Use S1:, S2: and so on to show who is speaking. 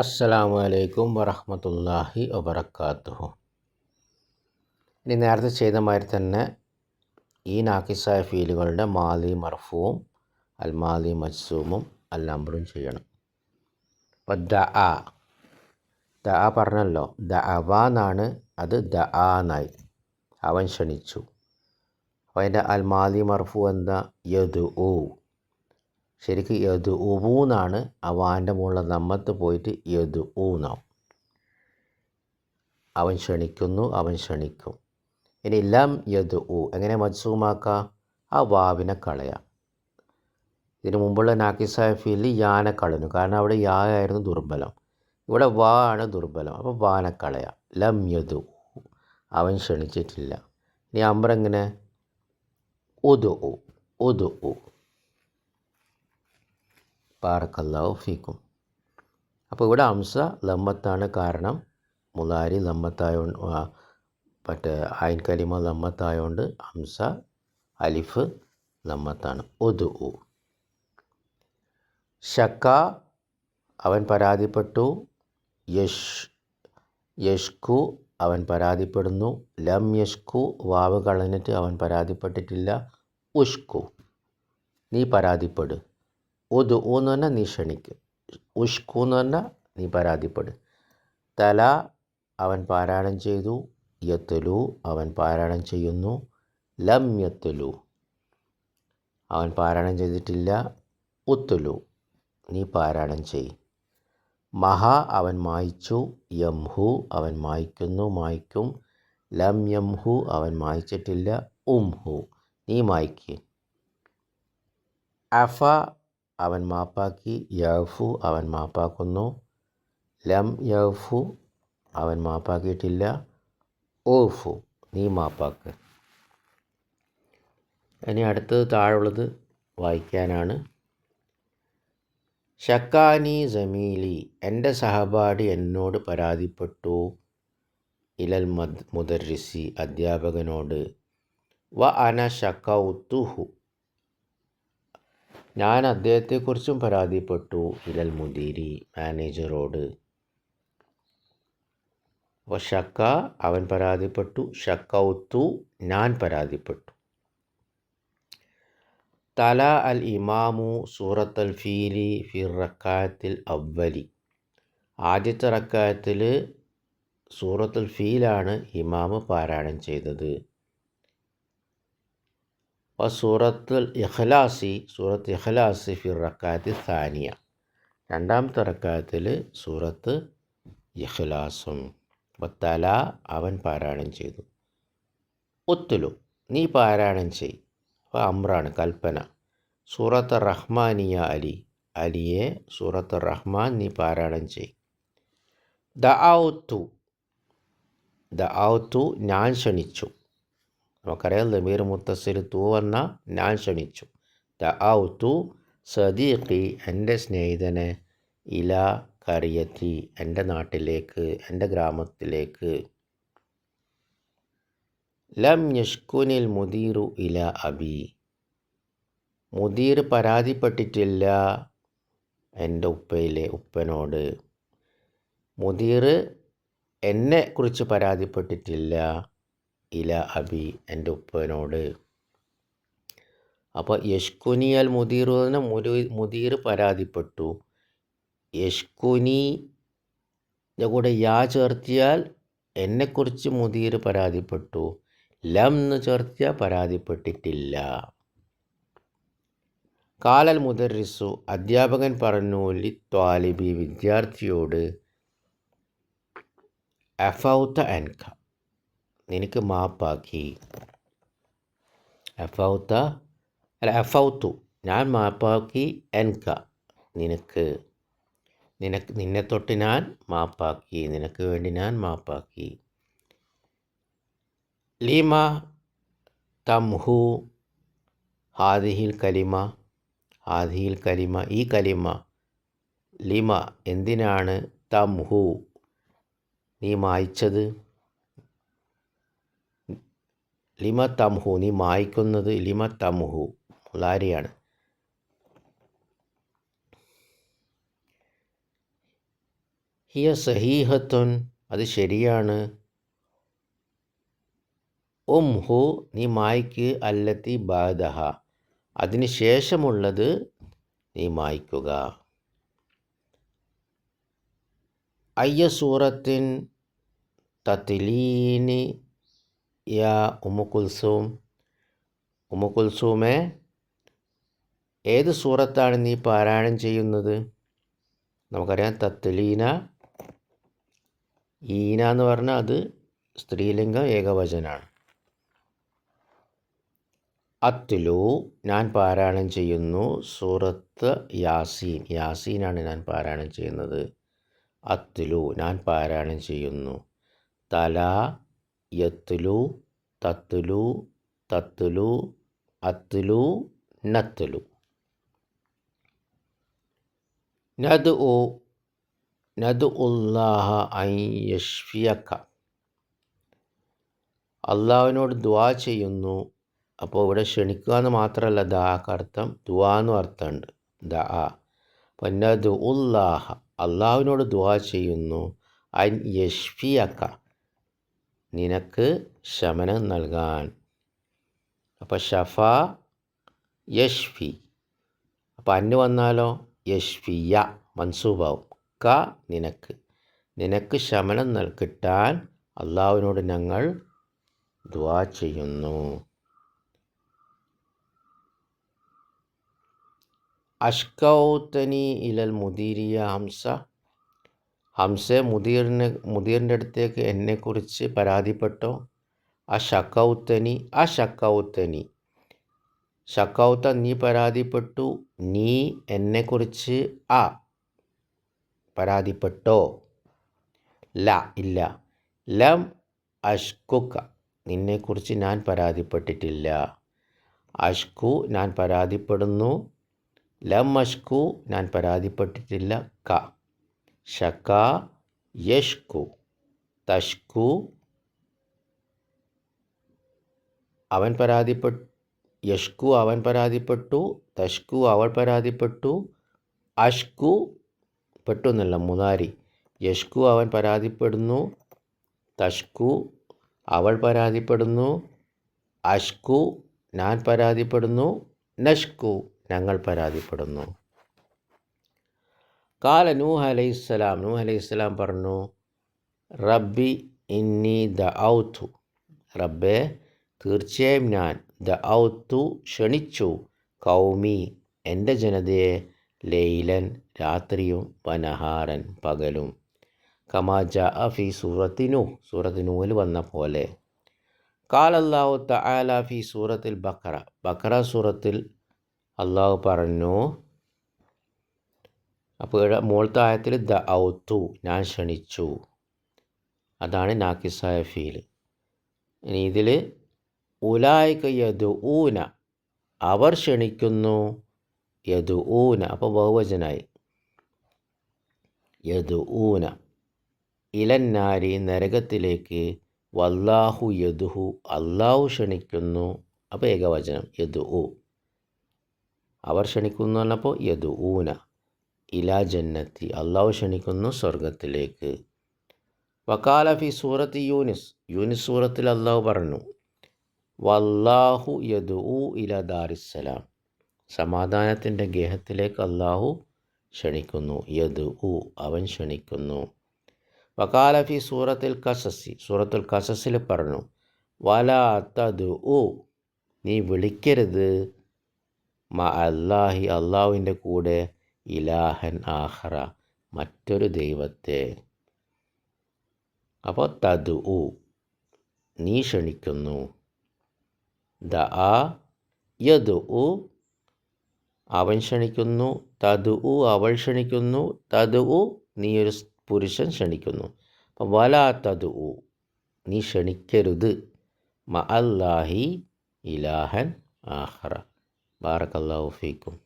S1: അസ്സലാമു അലൈക്കും വറഹമത്തല്ലാഹി വബർക്കാത്തുഹു ഇനി നേരത്തെ ചെയ്ത മാതിരി തന്നെ ഈ നാക്കിസായ ഫീലുകളുടെ മാലി മർഫുവും അൽ മാലി മജ്സൂമും അൽ ചെയ്യണം. അപ്പോൾ ദ ആ ദ ആ പറഞ്ഞല്ലോ ദ അവാന്നാണ് അത് ദ ആന്നായി അവൻ ക്ഷണിച്ചു. അപ്പോൾ അതിന്റെ അൽ മാലി മർഫു എന്താ? യദു ഊ ശരിക്ക് യദു ഉവൂന്നാണ് അവന്റെ മുകളിൽ നമ്മത്ത് പോയിട്ട് യദു ഊന്നാവും അവൻ ക്ഷണിക്കുന്നു അവൻ ക്ഷണിക്കും. ഇനി ലം യദു ഊ എങ്ങനെ മത്സൂമാക്കാം ആ വാവിനെ കളയാം. ഇതിന് മുമ്പുള്ള നാക്കിസായ ഫീലിൽ യാനെ കളഞ്ഞു. കാരണം അവിടെ യാ ആയിരുന്നു ദുർബലം. ഇവിടെ വാ ആണ് ദുർബലം. അപ്പോൾ വാനെ കളയാം. ലം യദു അവൻ ക്ഷണിച്ചിട്ടില്ല. ഇനി അമ്പറെങ്ങനെ ഉദു ഉ ഉദു ഉ. ബാറക്കല്ലാഹു ഫീക്കും. അപ്പോൾ ഇവിടെ അംസ ലമ്മത്താണ് കാരണം. മുലാരി ലമ്മത്തായോണ്ട് മറ്റേ ആയിൻ കലിമ ലമ്മത്തായോണ്ട് അംസ അലിഫ് ലമ്മത്താണ് ഒതു ഉ ഷക്ക അവൻ പരാതിപ്പെട്ടു. യഷ് യഷ്കു അവൻ പരാതിപ്പെടുന്നു. ലം യഷ്കു വാവ് കളഞ്ഞിട്ട് അവൻ പരാതിപ്പെട്ടിട്ടില്ല. ഉഷ്കു. നീ പരാതിപ്പെടു. ഉദു പറഞ്ഞാൽ നീ ക്ഷണിക്കും. ഉഷ്കു എന്ന് പറഞ്ഞാൽ നീ പരാതിപ്പെടും. തല അവൻ പാരായണം ചെയ്തു. യത്തുലു അവൻ പാരായണം ചെയ്യുന്നു. ലം യത്തുലു. അവൻ പാരായണം ചെയ്തിട്ടില്ല. ഉത്തുലു നീ പാരായണം ചെയ്. മഹ അവൻ മായ്ച്ചു. യംഹു അവൻ മായ്ക്കുന്നു. മായ്ക്കും. ലം യംഹു അവൻ മായ്ച്ചിട്ടില്ല. ഉംഹു നീ മായ്ക്ക്. അഫ അവൻ മാപ്പാക്കി യഫു അവൻ മാപ്പാക്കുന്നു. ലം യഫു അവൻ മാപ്പാക്കിയിട്ടില്ല. ഓഫു നീ മാപ്പാക്ക്. ഇനി അടുത്തത് താഴെയുള്ളത് വായിക്കാനാണ്. ഷക്കാനി ജമീലി എന്റെ സഹപാഠി എന്നോട് പരാതിപ്പെട്ടു. ഇലൽ മദ് മുദർരിസി അധ്യാപകനോട് വ അന ഷക്കൗത്തുഹു ഞാൻ അദ്ദേഹത്തെക്കുറിച്ചും പരാതിപ്പെട്ടു. ഇലൽ മുദീരി മാനേജറോട്. അപ്പോൾ ഷക്ക അവൻ പരാതിപ്പെട്ടു. ഷക്കൗത്തു ഞാൻ പരാതിപ്പെട്ടു. തല അൽ ഇമാമു സൂറത്ത് അൽ ഫീലി ഫിർ റക്കായത്തിൽ അവ്വലി. ആദ്യത്തെ റക്കായത്തിൽ സൂറത്തുൽ ഫീലാണ് ഇമാമ് പാരായണം ചെയ്തത്. അപ്പോൾ സൂറത്തുൽ ഇഖ്ലാസി സൂറത്ത് ഇഖ്ലാസി ഫിർ റക്കാത്ത് സാനിയ രണ്ടാമത്തെ റക്കാത്തിൽ സൂറത്ത് ഇഖ്ലാസും. അപ്പോൾ തല അവൻ പാരായണം ചെയ്തു. ഒത്തുലു നീ പാരായണം ചെയ്. അപ്പോൾ അമ്രാണ് കൽപ്പന. സൂറത്ത് റഹ്മാനിയ അലി. അലിയെ സൂറത്ത് റഹ്മാൻ നീ പാരായണം ചെയ്. ദ ഔത്തു ദ ഔത്തു ഞാൻ ക്ഷണിച്ചു. നമുക്കറിയാം ലമീർ മുത്തസിൽ തൂ വന്ന ഞാൻ ക്ഷണിച്ചു. ദ ഔത്തു സദീഖി എന്റെ സ്നേഹിതനെ ഇല കറിയത്തി എന്റെ നാട്ടിലേക്ക് എന്റെ ഗ്രാമത്തിലേക്ക്. ലം യഷ്കുനിൽ മുദീറു ഇല അബി. മുദീർ പരാതിപ്പെട്ടിട്ടില്ല എന്റെ ഉപ്പയിലെ ഉപ്പനോട്. മുദീർ എന്നെ കുറിച്ച് പരാതിപ്പെട്ടിട്ടില്ല. ഇല അബി എന്റെ ഉപ്പനോട്. അപ്പോൾ യഷ്കുനിയൽ മുദീർ എന്ന് മുരു മുദീർ പരാതിപ്പെട്ടു. യഷ്കുനി കൂടെ യാ ചേർത്തിയാൽ എന്നെക്കുറിച്ച് മുദീർ പരാതിപ്പെട്ടു. ലം എന്ന് ചേർത്തിയാൽ പരാതിപ്പെട്ടിട്ടില്ല. കാലൽ മുദറിസു അധ്യാപകൻ പറഞ്ഞു ലി ത്വാലിബി വിദ്യാർത്ഥിയോട് അഫൗത്ത എൻക നിനക്ക് മാപ്പാക്കി. അഫൗത്ത അല്ല അഫൗത്തു. ഞാൻ മാപ്പാക്കി എൻക. നിനക്ക് നിനക്ക് നിന്നെ തൊട്ട് ഞാൻ മാപ്പാക്കി. നിനക്ക് വേണ്ടി ഞാൻ മാപ്പാക്കി. ലീമ തംഹു ഹാദിഹിൽ കലിമ ഹാദിഹിൽ കലിമ ഈ കലിമ. ലിമ എന്തിനാണ് തംഹു? നീ മായ്ച്ചത്? ലിമ തംഹു നീ മായ്ക്കുന്നത് ലിമ തംഹു മുലാരിയാണ് ഹിയ സഹീഹത്തുൻ അത് ശരിയാണ്. ഉം ഹു നീ മായ്ക്ക് അല്ലത്തി ബാദഹ അതിന് ശേഷമുള്ളത് നീ മായ്ക്കുക. അയ്യ സൂറത്തിൻ തത്തിലീനി യാ ഉമ്മുക്കുൽസൂം കുൽസൂമേ ഏത് സൂറത്താണ് നീ പാരായണം ചെയ്യുന്നത്? നമുക്കറിയാം തത്തലീന ഈന എന്ന് പറഞ്ഞാൽ അത് സ്ത്രീലിംഗ ഏകവചനാണ്. അത്തുലു ഞാൻ പാരായണം ചെയ്യുന്നു സൂറത്ത് യാസീൻ. യാസീനാണ് ഞാൻ പാരായണം ചെയ്യുന്നത്. അത്തുലു ഞാൻ പാരായണം ചെയ്യുന്നു. തല യത്തുലു തത്തുലു തത്തുലു അത്തുലു നത്തുലു. നദ് ഓ നദ് ഉല്ലാഹ ഐ യഷ്ഫിയക്ക അള്ളാഹുവിനോട് ദ്വാ ചെയ്യുന്നു. അപ്പോൾ ഇവിടെ ക്ഷണിക്കുക എന്ന് മാത്രമല്ല ദാക്ക് അർത്ഥം ദുവാ എന്നും അർത്ഥമുണ്ട് ദ. ആ പന്നദ് ഉല്ലാഹ അള്ളാഹുവിനോട് ദുവാ ചെയ്യുന്നു. അൻ യഷ്ഫിയക്ക നിനക്ക് ശമനം നൽകാൻ. അപ്പോൾ ഷഫ യഷ്ഫി അപ്പോൾ അന്ന് വന്നാലോ? യഷ്ഫിയ മൻസൂബാവും. ക നിനക്ക്. നിനക്ക് ശമനം നൽ കിട്ടാൻ അള്ളാഹുവിനോട് ഞങ്ങൾ ദ്വാ ചെയ്യുന്നു. അഷ്കൗത്തനി ഇലൽ മുദീരിയ ഹംസ. ഹംസ മുദീറിനെ മുദീറിന്റെ അടുത്തേക്ക് എന്നെക്കുറിച്ച് പരാതിപ്പെട്ടോ? ആ ഷക്കൗത്തനി ആ ഷക്കൗത്തനി ഷക്കൗത്ത നീ പരാതിപ്പെട്ടു. നീ എന്നെക്കുറിച്ച് ആ പരാതിപ്പെട്ടോ? ല ഇല്ല. ലം അഷ്കുക്ക നിന്നെക്കുറിച്ച് ഞാൻ പരാതിപ്പെട്ടിട്ടില്ല. അഷ്കു ഞാൻ പരാതിപ്പെടുന്നു. ലം അഷ്കു ഞാൻ പരാതിപ്പെട്ടിട്ടില്ല. ക. ഷക്ക യഷ്കു തഷ്കു അവൻ പരാതിപ്പെട്ടു യഷ്കു അവൻ പരാതിപ്പെട്ടു തഷ്കു അവൾ പരാതിപ്പെട്ടു അഷ്കു പെട്ടു എന്നല്ല മുതാരി യഷ്കു അവൻ പരാതിപ്പെടുന്നു തഷ്കു അവൾ പരാതിപ്പെടുന്നു അഷ്കു ഞാൻ പരാതിപ്പെടുന്നു നഷ്കു ഞങ്ങൾ പരാതിപ്പെടുന്നു. കാല നൂഹ് അലൈഹിസ്സലാം നൂഹ് അലൈഹിസ്സലാം പറഞ്ഞു റബ്ബി ഇന്നി ദ ഔത്തു റബ്ബെ തീർച്ചയായും ഞാൻ ദ ഔത്തു ക്ഷണിച്ചു. കൗമി എന്റെ ജനതയെ ലൈലൻ രാത്രിയും വനഹാരൻ പകലും. കമാജ അഫി സൂറത്തിനു സൂറത്തിനൂൽ വന്ന പോലെ. കാലല്ലാഹു തആല ഫി സൂറത്തിൽ ബക്കറ ബക്കറ സൂറത്തിൽ അള്ളാഹു പറഞ്ഞു അപ്പോൾ മുകളത്തെ ആയത്തിൽ ദ ഔത്തു ഞാൻ ക്ഷണിച്ചു. അതാണ് നാക്കിസായ ഫീൽ ഇനി ഇതിൽ ഉലായിക്ക യദു ഊന അവർ ക്ഷണിക്കുന്നു യദു ഊന അപ്പോൾ ബഹുവചനായി. യദു ഊന ഇലന്നാരി നരകത്തിലേക്ക് വല്ലാഹു യദുഹു അള്ളാഹു ക്ഷണിക്കുന്നു. അപ്പോൾ ഏകവചനം യദു. ഊ അവർ ക്ഷണിക്കുന്നു പറഞ്ഞപ്പോൾ യദു ഊന ഇലാ ജന്നത്തി. അള്ളാഹു ക്ഷണിക്കുന്നു സ്വർഗത്തിലേക്ക് വക്കാല ഫി സൂറത്ത് യൂനിസ്. യൂനിസ് സൂറത്തിൽ അള്ളാഹു പറഞ്ഞു വല്ലാഹു യദു ഇല ദാരിസ്സലാം. സമാധാനത്തിന്റെ ഗേഹത്തിലേക്ക് അള്ളാഹു ക്ഷണിക്കുന്നു. യദു അവൻ ക്ഷണിക്കുന്നു. വക്കാല ഫി സൂറത്തിൽ കസസി. സൂറത്തുൽ കസസിൽ പറഞ്ഞു വലാ തദു നീ വിളിക്കരുത്. മ അല്ലാഹി അള്ളാഹുവിന്റെ കൂടെ ഇലാഹൻ ആഹ്റ മറ്റൊരു ദൈവത്തെ. അപ്പോൾ തതു നീ ക്ഷണിക്കുന്നു. ദ ആ യതു അവൻ ക്ഷണിക്കുന്നു. തതു അവൾ ക്ഷണിക്കുന്നു. തതു നീ ഒരു പുരുഷൻ ക്ഷണിക്കുന്നു. അപ്പം വലാ തതു നീ ക്ഷണിക്കരുത്. മ അല്ലാഹി ഇലാഹൻ ആഹ്റ. ബാറക്കല്ലാഹു ഫീക്കും.